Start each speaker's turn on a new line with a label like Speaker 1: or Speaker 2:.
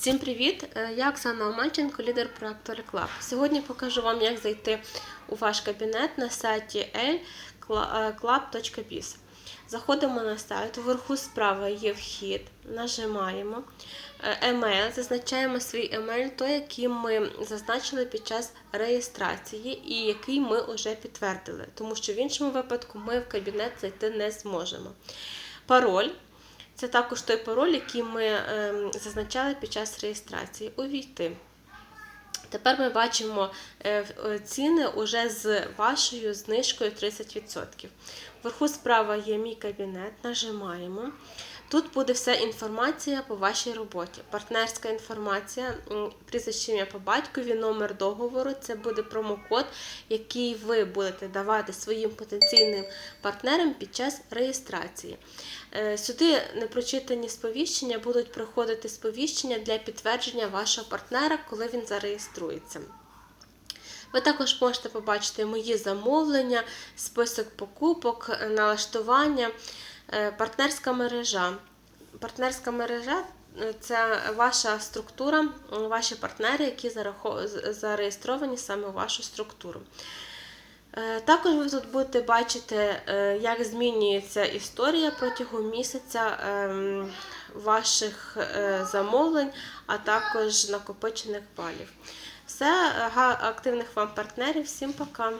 Speaker 1: Всім привіт! Е, Я Оксана Оманченко, лідер проекту Реклаб. Сьогодні покажу вам, як зайти у ваш кабінет на сайті club.biz. Заходимо на сайт, вверху справа є вхід, нажимаємо е, емейл, зазначаємо свій емейл, той, який ми зазначили під час реєстрації і який ми вже підтвердили, тому що в іншому випадку ми в кабінет зайти не зможемо. Пароль. Це також той пароль, який ми ем, зазначали під час реєстрації. Увійти. Тепер ми бачимо е, е, ціни уже з вашою знижкою 30%. Вверху справа є мій кабінет, нажимаємо. Тут буде вся інформація по вашій роботі. Партнерська інформація, прізвище ім'я по батькові, номер договору. Це буде промокод, який ви будете давати своїм потенційним партнерам під час реєстрації. Е, Сюди непрочитані сповіщення будуть приходити сповіщення для підтвердження вашого партнера, коли він зареєструється. Ви також можете побачити мої замовлення, список покупок, е, налаштування, партнерська мережа. Партнерська мережа е, це ваша структура, ваші партнери, які зареєстровані саме у вашу структуру. Е, Також ви тут будете бачити, е, як змінюється історія протягом місяця ем, ваших е, замовлень, а також накопичених балів. Все, е, активних вам партнерів. Всім пока!